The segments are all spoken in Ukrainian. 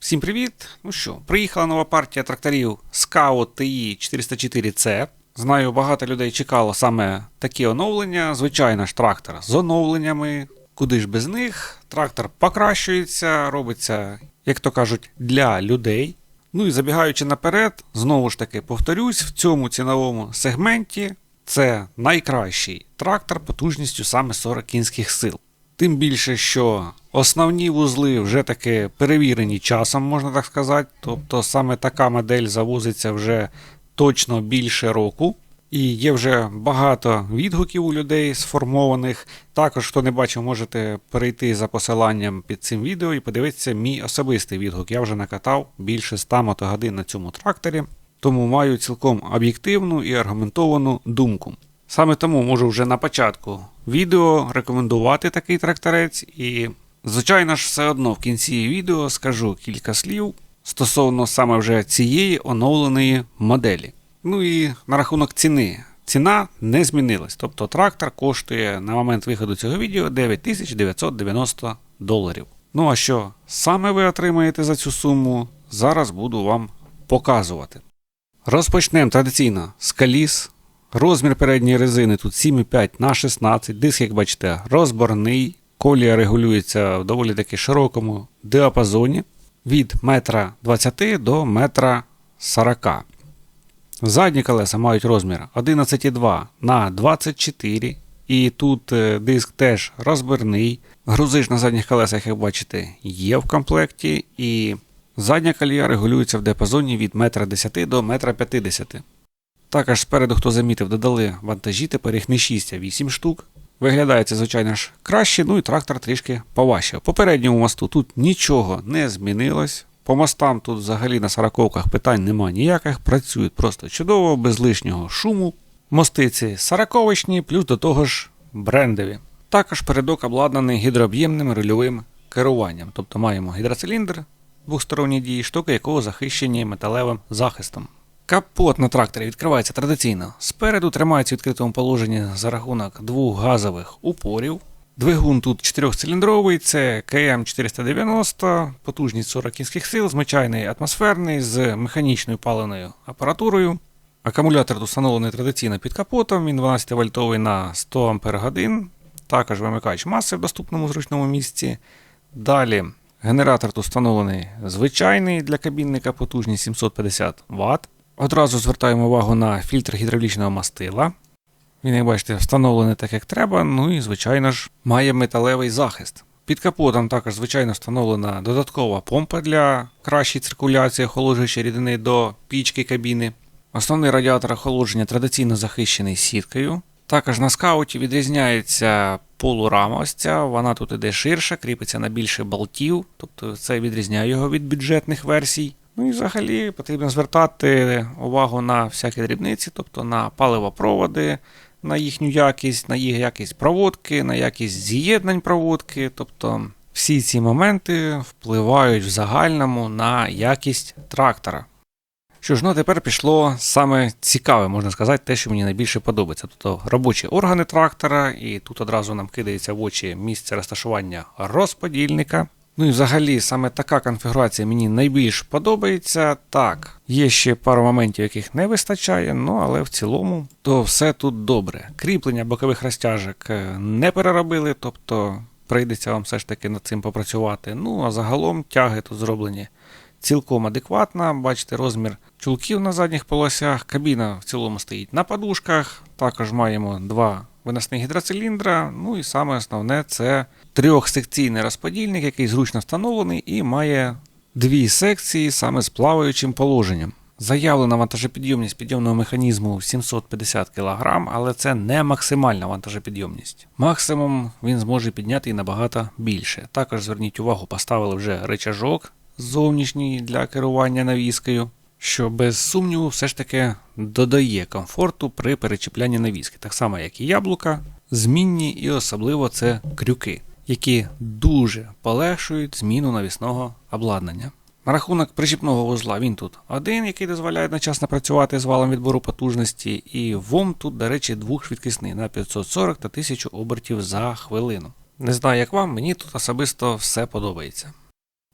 Всім привіт! Ну що, приїхала нова партія тракторів Scout TI 404C. Знаю, багато людей чекало саме такі оновлення. Звичайно ж, трактор з оновленнями. Куди ж без них? Трактор покращується, робиться, як то кажуть, для людей. Ну і забігаючи наперед, знову ж таки повторюсь, в цьому ціновому сегменті це найкращий трактор потужністю саме 40 кінських сил. Тим більше, що основні вузли вже таки перевірені часом, можна так сказати. Тобто саме така модель завозиться вже точно більше року. І є вже багато відгуків у людей сформованих. Також, хто не бачив, можете перейти за посиланням під цим відео і подивитися мій особистий відгук. Я вже накатав більше 100 мотогодин на цьому тракторі, тому маю цілком об'єктивну і аргументовану думку. Саме тому можу вже на початку відео рекомендувати такий тракторець, і, звичайно ж, все одно в кінці відео скажу кілька слів стосовно саме вже цієї оновленої моделі. Ну і на рахунок ціни. Ціна не змінилась. Тобто трактор коштує на момент виходу цього відео 9990 доларів. Ну а що саме ви отримаєте за цю суму, зараз буду вам показувати. Розпочнемо традиційно з коліс. Розмір передньої резини тут 7,5 на 16. Диск, як бачите, розборний. Колія регулюється в доволі таки широкому діапазоні від 1,20 м до 1,40 м. Задні колеса мають розмір 11,2 на 24 і тут е, диск теж розбірний. Грузиш на задніх колесах, як бачите, є в комплекті, і задня колія регулюється в діапазоні від 1,10 м до 1,50 м. Також спереду, хто замітив, додали вантажі, тепер їх не 6, а 8 штук. Виглядає це, звичайно ж, краще, ну і трактор трішки поважчав. По передньому мосту тут нічого не змінилось. По мостам тут взагалі на сороковках питань немає ніяких, працюють просто чудово, без лишнього шуму. Мостиці сороковочні, плюс до того ж брендові. Також передок обладнаний гідрооб'ємним рульовим керуванням. Тобто маємо гідроциліндр двосторонньої дії, штуки якого захищені металевим захистом. Капот на тракторі відкривається традиційно. Спереду тримається в відкритому положенні за рахунок двох газових упорів. Двигун тут 4-циліндровий, це КМ490, потужність 40 кінських сил, звичайний атмосферний з механічною паленою апаратурою. Акумулятор тут встановлений традиційно під капотом, він 12 вольтовий на 100 Ах. Також вимикач маси в доступному зручному місці. Далі генератор тут встановлений звичайний для кабінника потужність 750 Вт. Одразу звертаємо увагу на фільтр гідравлічного мастила. Він, як бачите, встановлений так, як треба, ну і, звичайно ж, має металевий захист. Під капотом також, звичайно, встановлена додаткова помпа для кращої циркуляції охолоджуючої рідини до пічки кабіни. Основний радіатор охолодження традиційно захищений сіткою. Також на скауті відрізняється полурама ось ця, вона тут іде ширша, кріпиться на більше болтів, тобто це відрізняє його від бюджетних версій. Ну і взагалі потрібно звертати увагу на всякі дрібниці, тобто на паливопроводи, на їхню якість, на їх якість проводки, на якість з'єднань проводки. Тобто всі ці моменти впливають в загальному на якість трактора. Що ж, ну тепер пішло саме цікаве, можна сказати, те, що мені найбільше подобається. Тобто робочі органи трактора, і тут одразу нам кидається в очі місце розташування розподільника. Ну і взагалі саме така конфігурація мені найбільш подобається. Так, є ще пару моментів, яких не вистачає, ну але в цілому то все тут добре. Кріплення бокових розтяжок е, не переробили, тобто прийдеться вам все ж таки над цим попрацювати. Ну а загалом тяги тут зроблені цілком адекватно. Бачите, розмір чулків на задніх полосях, кабіна в цілому стоїть на подушках. Також маємо два виносних гідроциліндра. Ну і саме основне це трьохсекційний розподільник, який зручно встановлений і має дві секції саме з плаваючим положенням. Заявлена вантажопідйомність підйомного механізму 750 кг, але це не максимальна вантажопідйомність. Максимум він зможе підняти і набагато більше. Також зверніть увагу, поставили вже речажок зовнішній для керування навіскою, що без сумніву все ж таки додає комфорту при перечіплянні навіски, так само як і яблука, змінні і особливо це крюки які дуже полегшують зміну навісного обладнання. На рахунок причіпного вузла він тут один, який дозволяє одночасно працювати з валом відбору потужності, і ВОМ тут, до речі, двохшвидкісний на 540 та 1000 обертів за хвилину. Не знаю, як вам, мені тут особисто все подобається.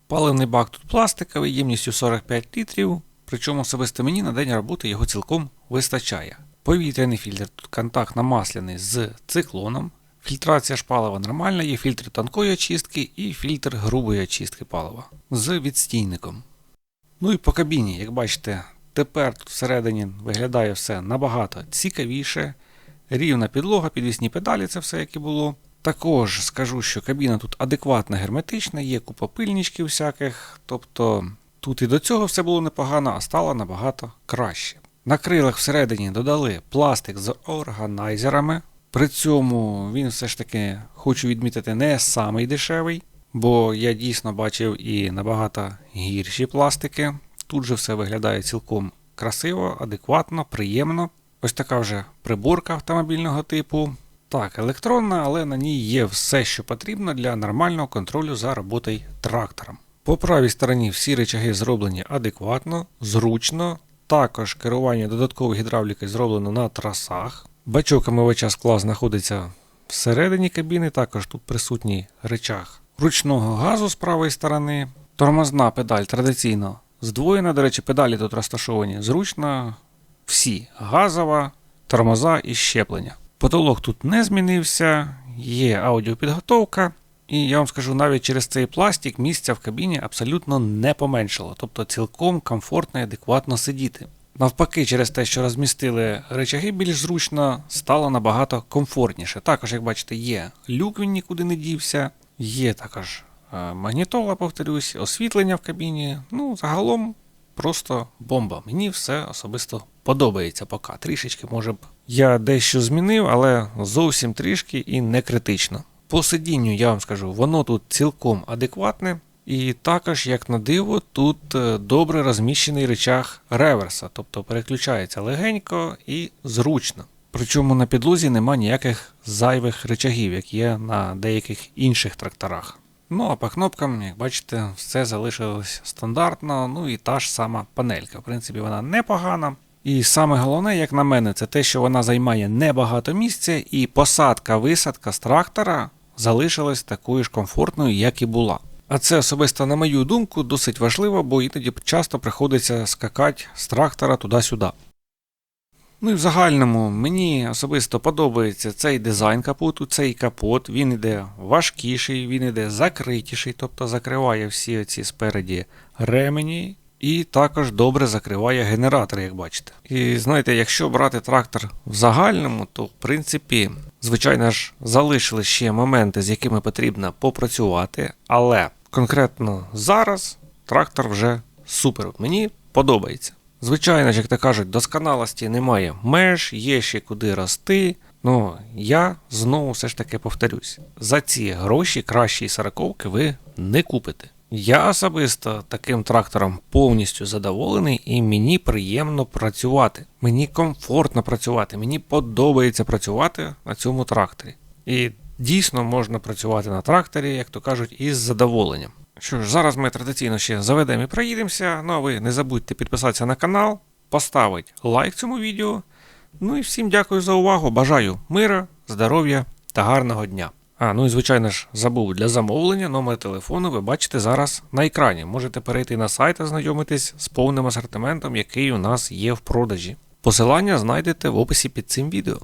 Паливний бак тут пластиковий, ємністю 45 літрів, причому особисто мені на день роботи його цілком вистачає. Повітряний фільтр тут контактно-масляний з циклоном. Фільтрація ж палива нормальна, є фільтр тонкої очистки і фільтр грубої очистки палива з відстійником. Ну і по кабіні, як бачите, тепер тут всередині виглядає все набагато цікавіше. Рівна підлога, підвісні педалі, це все як і було. Також скажу, що кабіна тут адекватна герметична, є купа пильничків всяких, тобто тут і до цього все було непогано, а стало набагато краще. На крилах всередині додали пластик з органайзерами. При цьому він все ж таки, хочу відмітити, не самий дешевий, бо я дійсно бачив і набагато гірші пластики. Тут же все виглядає цілком красиво, адекватно, приємно. Ось така вже приборка автомобільного типу. Так, електронна, але на ній є все, що потрібно для нормального контролю за роботою трактором. По правій стороні всі речаги зроблені адекватно, зручно. Також керування додаткової гідравліки зроблено на трасах. Бачок омивача скла знаходиться всередині кабіни, також тут присутній речах ручного газу з правої сторони. Тормозна педаль традиційно здвоєна. До речі, педалі тут розташовані зручно. Всі газова, тормоза і щеплення. Потолок тут не змінився, є аудіопідготовка, і я вам скажу, навіть через цей пластик місця в кабіні абсолютно не поменшало, тобто цілком комфортно і адекватно сидіти. Навпаки, через те, що розмістили речаги більш зручно, стало набагато комфортніше. Також, як бачите, є люк, він нікуди не дівся, є також е, магнітола, повторюсь, освітлення в кабіні. Ну, загалом просто бомба. Мені все особисто подобається поки. Трішечки, може б, я дещо змінив, але зовсім трішки і не критично. По сидінню, я вам скажу, воно тут цілком адекватне. І також, як на диво, тут е, добре розміщений речах реверса, тобто переключається легенько і зручно. Причому на підлозі нема ніяких зайвих речагів, як є на деяких інших тракторах. Ну а по кнопкам, як бачите, все залишилось стандартно, ну і та ж сама панелька. В принципі, вона непогана. І саме головне, як на мене, це те, що вона займає небагато місця, і посадка-висадка з трактора залишилась такою ж комфортною, як і була. А це особисто, на мою думку, досить важливо, бо іноді часто приходиться скакати з трактора туди-сюди. Ну і в загальному мені особисто подобається цей дизайн капоту, цей капот, він іде важкіший, він іде закритіший, тобто закриває всі оці спереді ремені. І також добре закриває генератор, як бачите. І знаєте, якщо брати трактор в загальному, то в принципі, звичайно ж, залишили ще моменти, з якими потрібно попрацювати, але конкретно зараз трактор вже супер. Мені подобається. Звичайно ж, як то кажуть, досконалості немає меж, є ще куди рости. Ну, я знову все ж таки повторюсь: за ці гроші кращої сороковки ви не купите. Я особисто таким трактором повністю задоволений і мені приємно працювати. Мені комфортно працювати, мені подобається працювати на цьому тракторі. І дійсно можна працювати на тракторі, як то кажуть, із задоволенням. Що ж, зараз ми традиційно ще заведемо і проїдемося. Ну а ви не забудьте підписатися на канал, поставити лайк цьому відео. Ну і всім дякую за увагу. Бажаю мира, здоров'я та гарного дня. А, ну і звичайно ж, забув для замовлення номер телефону ви бачите зараз на екрані. Можете перейти на сайт та знайомитись з повним асортиментом, який у нас є в продажі. Посилання знайдете в описі під цим відео.